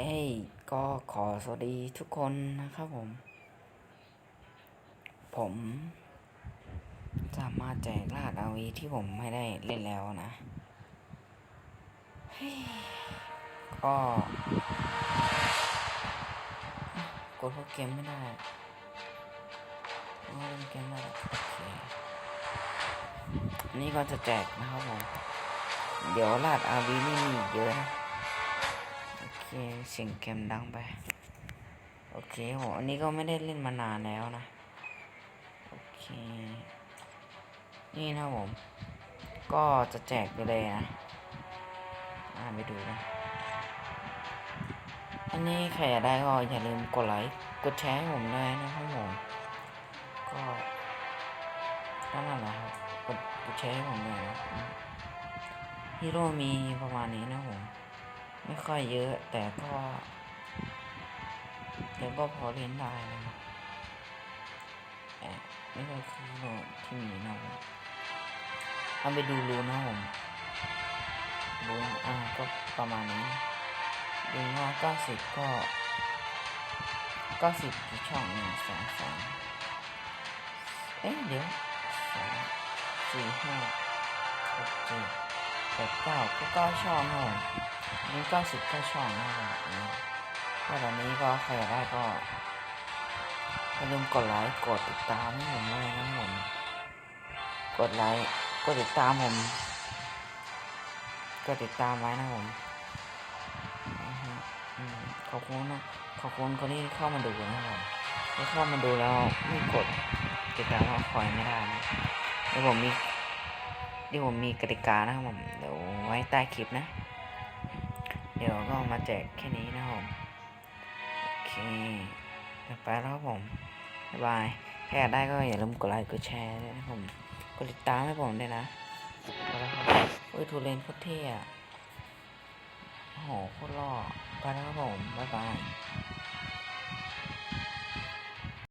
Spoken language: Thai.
เอ้ยก็ขอสวัสดีทุกคนนะครับผม ผมจะมาแจกรหัสอาวีที่ผมไม่ได้เล่นแล้วนะก็กดเข้าเกมไม่ได้เอาเล่นเกมไม่ได้โอเคนี่ก็จะแจกนะครับผม เดี๋ยวรหัสอาวีนี่มีเยอะนะ เคเสียงเกมดังไป โอเคโหอันนี้ก็ไม่ได้เล่นมานานแล้วนะ โอเค นี่นะผม ก็จะแจกไปเลยนะอ่าไปดูกันอันนี้ใครอยากได้ก็อย่าลืมกดไลค์ กดแชร์ให้ผมด้วยนะครับผม ก็นั่นแหละครับกดกดแชร์ให้ผมด้วยนะฮีโร่มีประมาณนี้นะผม ไม่ค่อยเยอะ แต่ก็แต่ก็พอเล่นได้นะครับแอบไม่ค่อยคือโลที่มีนะผมเอาไปดูรูนะผมรูอ่าก็ประมาณนี้ดูว่าเก้าสิบก็เก้าสิบกี่ช่องหนึ่งสองสามเอ๊ะเดี๋ยวสองสี่ห้าหกเจ็ดแปดเก้าก็เก้าช่องนะผม นี่ก็สิบก็ช่องนะครับก็ตอนนี้ก็ใครอยากได้ก็อย่าลืมกดไลค์กดติดตามให้ผมด้วยนะผมกดไลค์กดติดตามผมกดติดตามไว้นะผมขอบคุณนะขอบคุณคนที่เข้ามาดูนะครับผมเข้ามาดูแล้วไม่กดติดตามก็คอยไม่ได้นะเดี๋ยวผมมีเดี๋ยวผมมีกติกานะครับผมเดี๋ยวไว้ใต้คลิปนะ เดี๋ยวก็มาแจกแค่นี้นะครับผมโอเคไปแล้วครับผมบ๊ายบายถ้าอยากได้ก็อย่าลืมกดไลค์กดแชร์ด้วยนะครับผมกดติดตามให้ผมด้วยนะไปแล้วครับเฮ้ยทูเลนโคตรเท่อะโอ้โหโคตรหล่อไปแล้วครับผมบ๊ายบาย